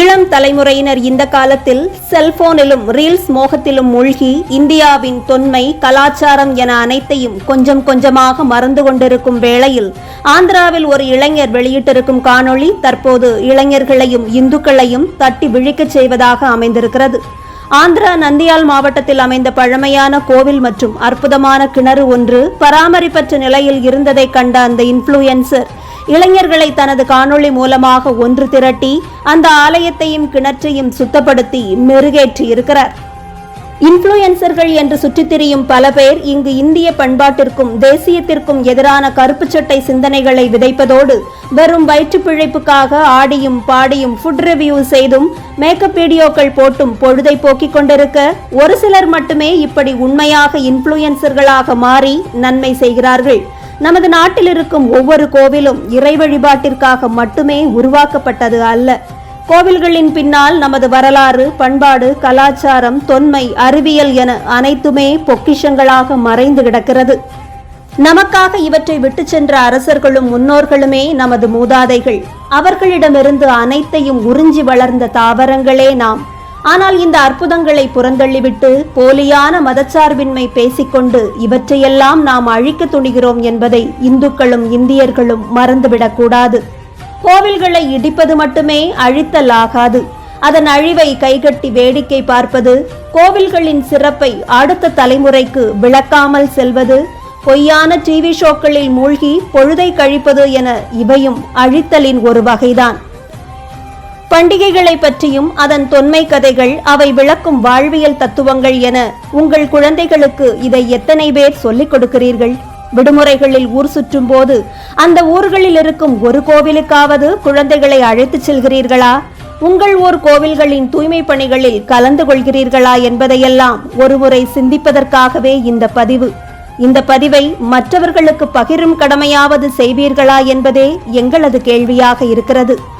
இளம் தலைமுறையினர் இந்த காலத்தில் செல்போனிலும் ரீல்ஸ் மோகத்திலும் மூழ்கி இந்தியாவின் தொன்மை கலாச்சாரம் என அனைத்தையும் கொஞ்சம் கொஞ்சமாக மறந்து கொண்டிருக்கும் வேளையில் ஆந்திராவில் ஒரு இளைஞர் வெளியிட்டிருக்கும் காணொளி தற்போது இளைஞர்களையும் இந்துக்களையும் தட்டி விழிக்கச் செய்வதாக அமைந்திருக்கிறது. ஆந்திரா நந்தியால் மாவட்டத்தில் அமைந்த பழமையான கோவில் மற்றும் அற்புதமான கிணறு ஒன்று பராமரிப்பற்ற நிலையில் இருந்ததை கண்ட அந்த இன்ஃப்ளூயன்சர் இளைஞர்களை தனது காணொளி மூலமாக ஒன்று திரட்டி அந்த ஆலயத்தையும் கிணற்றையும் சுத்தப்படுத்தி மெருகேற்றி இருக்கிறார். இன்ஃப்ளூயன்சர்கள் என்று சுற்றித் திரியும் பல பேர் இங்கு இந்திய பண்பாட்டிற்கும் தேசியத்திற்கும் எதிரான கருப்பு சட்டை சிந்தனைகளை விதைப்பதோடு வெறும் வயிற்று பிழைப்புக்காக ஆடியும் பாடியும் ஃபுட் ரிவ்யூ செய்தும் மேக்கப் வீடியோக்கள் போட்டும் பொழுதை போக்கிக் கொண்டிருக்க ஒரு சிலர் மட்டுமே இப்படி உண்மையாக இன்ஃப்ளூயன்சர்களாக மாறி நன்மை செய்கிறார்கள். நமது நாட்டில் இருக்கும் ஒவ்வொரு கோவிலும் இறை வழிபாட்டிற்காக மட்டுமே உருவாக்கப்பட்டது அல்ல. கோவில்களின் பின்னால் நமது வரலாறு பண்பாடு கலாச்சாரம் தொன்மை அறிவியல் என அனைத்துமே பொக்கிஷங்களாக மறைந்து கிடக்கிறது. நமக்காக இவற்றை விட்டு சென்ற அரசர்களும் முன்னோர்களுமே நமது மூதாதைகள். அவர்களிடமிருந்து அனைத்தையும் உறிஞ்சி வளர்ந்த தாவரங்களே நாம். ஆனால் இந்த அற்புதங்களை புறந்தள்ளிவிட்டு போலியான மதச்சார்பின்மை பேசிக்கொண்டு இவற்றையெல்லாம் நாம் அழிக்க துணிகிறோம் என்பதை இந்துக்களும் இந்தியர்களும் மறந்துவிடக்கூடாது. கோவில்களை இடிப்பது மட்டுமே அழித்தல் ஆகாது அதன் அழிவை கைகட்டி வேடிக்கை பார்ப்பது கோவில்களின் சிறப்பை அடுத்த தலைமுறைக்கு விளக்காமல் செல்வது பொய்யான டிவி ஷோக்களில் மூழ்கி பொழுதை கழிப்பது என இவையும் அழித்தலின் ஒரு வகைதான். பண்டிகைகளை பற்றியும் அதன் தொன்மை கதைகள் அவை விளக்கும் வாழ்வியல் தத்துவங்கள் என உங்கள் குழந்தைகளுக்கு இதை எத்தனை பேர் சொல்லிக் கொடுக்கிறீர்கள்? விடுமுறைகளில் ஊர் சுற்றும் போது அந்த ஊர்களில் இருக்கும் ஒரு கோவிலுக்காவது குழந்தைகளை அழைத்துச் செல்கிறீர்களா? உங்கள் ஊர் கோவில்களின் தூய்மை பணிகளில் கலந்து கொள்கிறீர்களா என்பதையெல்லாம் ஒருமுறை சிந்திப்பதற்காகவே இந்த பதிவு. இந்த பதிவை மற்றவர்களுக்கு பகிரும் கடமையாவது செய்வீர்களா என்பதே எங்களது கேள்வியாக இருக்கிறது.